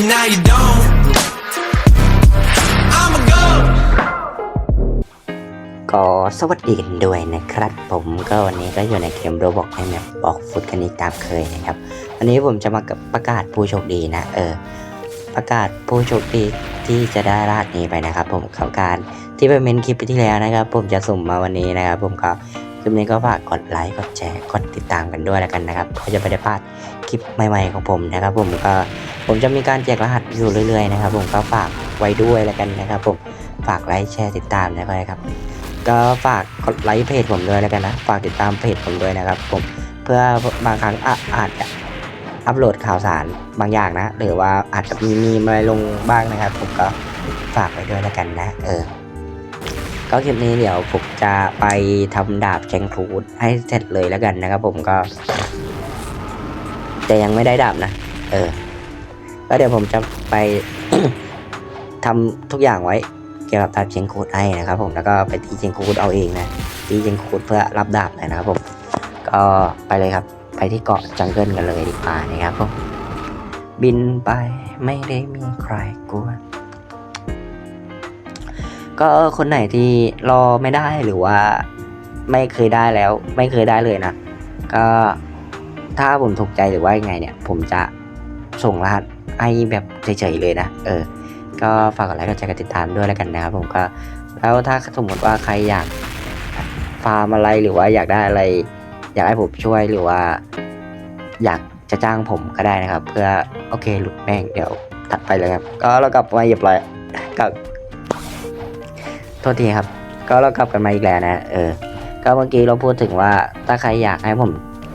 me, now you don't. I'ma go. ก็สวัสดีกันด้วยนะครับ ผมก็วันนี้ก็อยู่ในเกมโรบอกในแมปบอกฟุตกันอีกตามเคยนะครับ วันนี้ผมจะมากับประกาศผู้โชคดีนะ เออ ประกาศผู้โชคดีที่จะได้รหัสนี้ไปนะครับ ผมเขาการที่ไปเมนคลิปที่แล้วนะครับ ผมจะสุ่มมาวันนี้นะครับ ผมก็ คลิปนี้ก็ฝากกดไลค์ กดแชร์ กดติดตามกันด้วยแล้วกันนะครับเพื่อจะไม่ได้พลาดคลิปใหม่ๆของผมนะครับ ผมก็ผมจะมีการแจกรหัสอยู่เรื่อยๆนะครับ ผมก็ฝากไว้ด้วยแล้วกันนะครับ ผมฝากไลค์แชร์ติดตามนะครับ ก็ฝากกดไลค์เพจผมด้วยแล้วกันนะ ฝากติดตามเพจผมด้วยนะครับ ผมเพื่อบางครั้งออาจจะอัปโหลดข่าวสารบางอย่างนะ หรือว่าอาจจะมีมีอะไรลงบ้างนะครับ ผมก็ฝากไว้ด้วยแล้วกันนะ เออ ก็คลิปนี้เดี๋ยวผมจะไปทำดาบแชงครูดให้เสร็จเลยแล้วกันนะครับ ผมก็ แต่ยังไม่ได้ดาบนะ เออ ก็เดี๋ยวผมจะไป ทำทุกอย่างไว้ เกี่ยวกับดาบเชงคูดให้นะครับ ผมแล้วก็ไปตีเชงคูดเอาเองนะตีเชงคูดเพื่อรับดาบหน่อยนะครับ ผม ก็ไปเลยครับ ไปที่เกาะจังเกิลกันเลยดีกว่านะครับผมบินไปไม่ได้มีใครกลัว ก็คนไหนที่รอไม่ได้หรือว่า ไม่เคยได้แล้ว ไม่เคยได้เลยนะ ก็ถ้าผมถูกใจหรือว่ายังไงเนี่ย ผมจะส่งรหัสให้แบบเฉยๆเลยนะ เออ ก็ฝากกดไลค์กดแชร์กดติดตามด้วยแล้วกันนะครับผมก็ แล้วถ้าสมมติว่าใครอยากฟาร์มอะไรหรือว่าอยากได้อะไร อยากให้ผมช่วยหรือว่า อยากจะจ้างผมก็ได้นะครับ เพื่อโอเคหลุดแม่งเดี๋ยวถัดไปเลยครับ ก็เรากลับมาเหยียบร้อยกับ โทษทีครับ ก็เรากลับกันมาอีกแล้วนะ เออ ก็เมื่อกี้เราพูดถึงว่าถ้าใครอยากให้ผม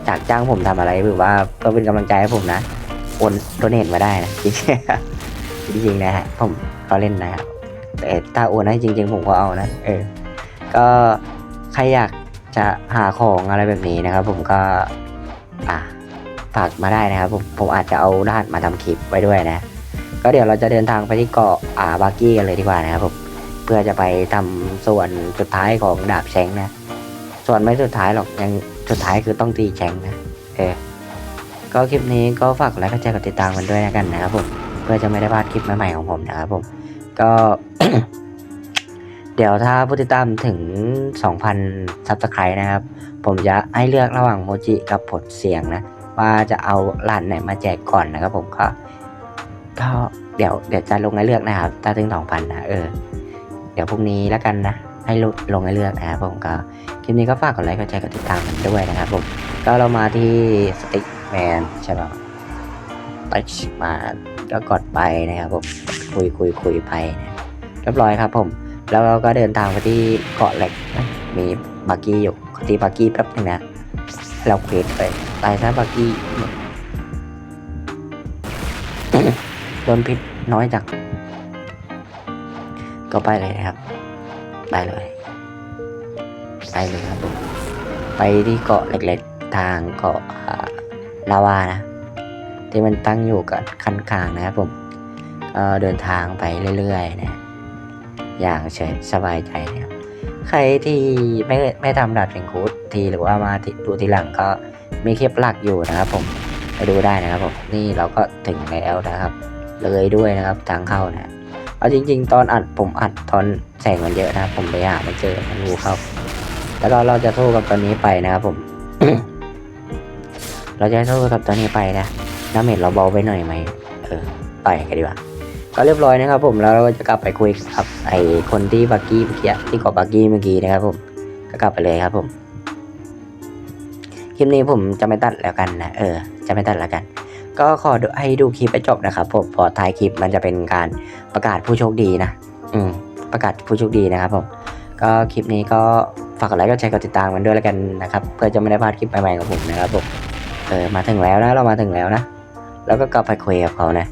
จากจ้างผมทำอะไรหรือว่าเพื่อเป็นกำลังใจให้ผมนะโอนโดเนทมาได้นะจริงๆจริงนะฮะผมก็เล่นนะครับแต่ถ้าโอนให้จริง ๆ ผมก็เอานะเออ ก็ใครอยากจะหาของอะไรแบบนี้นะครับ ผมก็อะฝากมาได้นะครับผมผมอาจจะเอารหัสมาทำคลิปไว้ด้วยนะ ก็เดี๋ยวเราจะเดินทางไปที่เกาะอ่าบากี้กันเลยดีกว่านะครับผม เพื่อจะไปทำส่วนสุดท้ายของดาบแชงนะ ส่วนไม่สุดท้ายหรอกยังสุดท้ายคือต้องตีแชงนะเออก็คลิปนี้ก็ฝากไลค์กดแชร์กดติดตามกันด้วยแล้วกันนะครับผมเพื่อจะไม่ได้พลาดคลิปใหม่ๆของผมนะครับผมก็ เดี๋ยวถ้าผู้ติดตามถึง 2,000ซับสไครต์นะครับ ผมจะให้เลือกระหว่างโมจิกับผลเสียงนะ ว่าจะเอาร้านไหนมาแจกก่อนนะครับผมก็ก็เดี๋ยวเดี๋ยวจะลงให้เลือกนะครับ ถ้าถึง 2,000นะเออ เดี๋ยวพรุ่งนี้แล้วกันนะ ให้ลงลงให้เลือกนะครับผมก็คลิปนี้ก็ฝากกดไลค์กดแชร์กดติดตามกันด้วยนะครับผมก็เรามาที่สติ๊กแมนใช่ป่ะตัชมาก็กดไปนะครับผมคุยคุยคุยไปนะเรียบร้อยครับผม แล้วเราก็เดินทางไปที่เกาะเหล็กนะมีบักกี้อยู่ขอตีบักกี้แป๊บนึงนะเราเควสไปตายซะบักกี้โดนพิษน้อยจัง ก็ไปเลยนะครับ ไปเลย ไปเลยครับผมไปที่เกาะเล็กๆ ทางเกาะลาวานะ ที่มันตั้งอยู่กับคันกลางนะครับผมเดินทางไปเรื่อยๆนะอย่างเฉยสบายใจนะครับใครที่ไม่ไม่ทำดับเสียงคูดทีหรือว่ามาดูทีหลังก็มีคลิปหลักอยู่นะครับผมไปดูได้นะครับผมนี่เราก็ถึงแล้วนะครับ เลยด้วยนะครับทางเข้านะ เอาจริง ๆ ตอนอัดผมอัดตอนแสงมันเยอะนะครับ ผมไปหาไม่เจอมันรู้เข้าแล้วก็เราจะสู้กับตัวนี้ไปนะครับผม เราจะสู้กับตัวนี้ไปนะน้าเมจเราเบาไปหน่อยไหมเออต่อยกันดีกว่าก็เรียบร้อยนะครับ ผมแล้วเราจะกลับไปคุยกับไอคนที่บักกี้เมื่อกี้ที่เกาะบักกี้เมื่อกี้นะครับ ผมก็กลับไปเลยครับผมคลิปนี้ผมจะไม่ตัดแล้วกันนะเออ จะไม่ตัดแล้วกัน ก็ขอให้ดูคลิปไปจบนะครับผมพอท้ายคลิปมันจะเป็นการประกาศผู้โชคดีนะ อืม ประกาศผู้โชคดีนะครับผมก็คลิปนี้ก็ฝากกดไลค์กดแชร์กดติดตามกันด้วยแล้วกันนะครับ เพื่อจะไม่ได้พลาดคลิปใหม่ๆของผมนะครับผมเออมาถึงแล้วนะเรามาถึงแล้วนะ แล้วก็กลับไปคุยกับเขานะ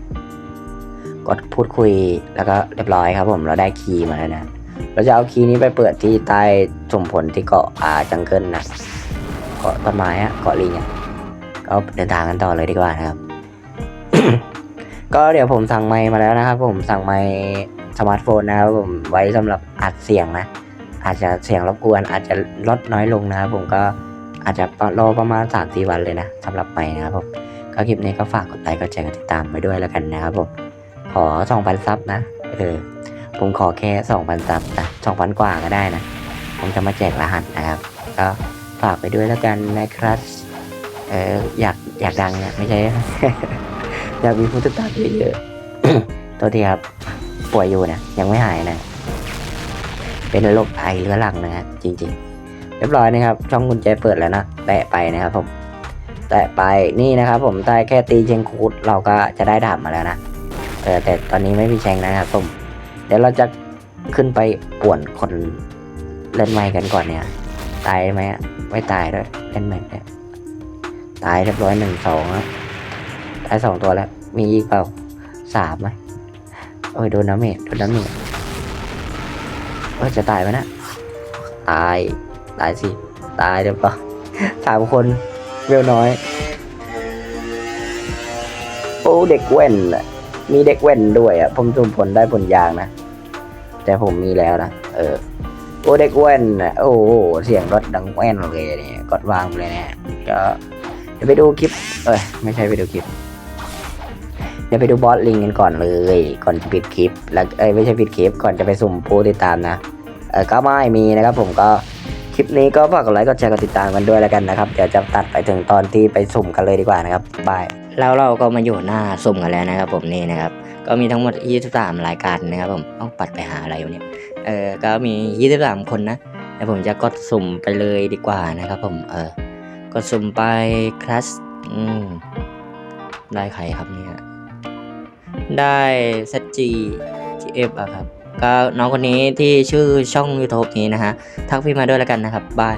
กดพูดคุยแล้วก็เรียบร้อยครับผมเราได้คีย์มาแล้วนะเราจะเอาคีย์นี้ไปเปิดที่ใต้สมผลที่เกาะอาจังเกิลนะเกาะต้นไม้อะเกาะลิงอะก็เดินทางกันต่อเลยดีกว่านะครับ ก็เดี๋ยวผมสั่งไมค์มาแล้วนะครับ ผมสั่งไมค์สมาร์ทโฟนนะครับผมไว้สำหรับอัดเสียงนะ อาจจะเสียงรบกวน อาจจะลดน้อยลงนะครับผมก็อาจจะรอประมาณ3ามสี่วันเลยนะสำหรับไมค์นะครับผมก็คลิปนี้ก็ฝากกดไลค์กดแชร์กดติดตามไปด้วยแล้วกันนะครับผมขอสองพันซับนะเออผมขอแค่สองพันซับนะสองพันกว่าก็ได้นะผมจะมาแจกรหัสนะครับ ก็ฝากไปด้วยแล้วกันนะครับเอออยากอยากดังเนี่ยไม่ใช่ อยากมีผู้ติดตามเยอะๆ ตัวที่ครับ ป่วยอยู่นี่ยยังไม่หายนะ เป็นโรคไตเรื้อรังนะฮะจริง ๆ เรียบร้อยนะครับ ช่องกุญแจเปิดแล้วนะแตะไปนะครับผม แตะไปนี่นะครับ ผมได้แค่ตีเชงคูดเราก็จะได้ดาบมาแล้วนะเออแต่ตอนนี้ไม่มีแชงนะครับผมเดี๋ยวเราจะขึ้นไปป่วนคนเล่นไม้กันก่อนเนี่ย ตายไหมอะไม่ตายด้วยเล่นไม้เนี่ยตายเรียบร้อยหนึ่งสองอะ ตายสองตัวแล้ว มีอีกเปล่าสามไหมโอ้ยโดนน้ำเมจโดนน้ำเมจโอ้ยจะตายไหมนะตาย ตายสิ ตายเดี๋ยวปะสามคนเวลน้อย โอ้เด็กแว่นน่ะมีเด็กแว่นด้วยอะ ผมสุ่มผลได้ผลยางนะ แต่ผมมีแล้วนะ เออ โอ้เด็กแว่นน่ะโอ้โหเสียงรถดังแว่นเลยเนี่ยกดวางเลยเนี่ยก็เดี๋ยวไปดูคลิป เอ้ย ไม่ใช่ไปดูคลิป ดี๋ยวไปดูบอสลิงกันก่อนเลย ก่อนจะปิดคลิป แล้วเอ้ยไม่ใช่ปิดคลิป ก่อนจะไปสุ่มผู้ติดตามนะเออก็ไม่มีนะครับ ผมก็คลิปนี้ก็ฝากกดไลค์กดแชร์กดติดตามกันด้วยแล้วกันนะครับ เดี๋ยวจะตัดไปถึงตอนที่ไปสุ่มกันเลยดีกว่านะครับบายแล้วเราก็มาอยู่หน้าสุ่มกันแล้วนะครับ ผมนี่นะครับ ก็มีทั้งหมด 23 รายการนะครับ ผมต้องปัดไปหาอะไรวะเนี่ยเออก็มี 23 คนนะเดี๋ยวผมจะกดสุ่มไปเลยดีกว่านะครับ ผมเออกดสุ่มไปคลาสอืมได้ใครครับเนี่ย ได้เซจีจีเอฟอะครับ ก็น้องคนนี้ที่ชื่อช่อง YouTube นี้นะฮะ ทักพี่มาด้วยแล้วกันนะครับ บาย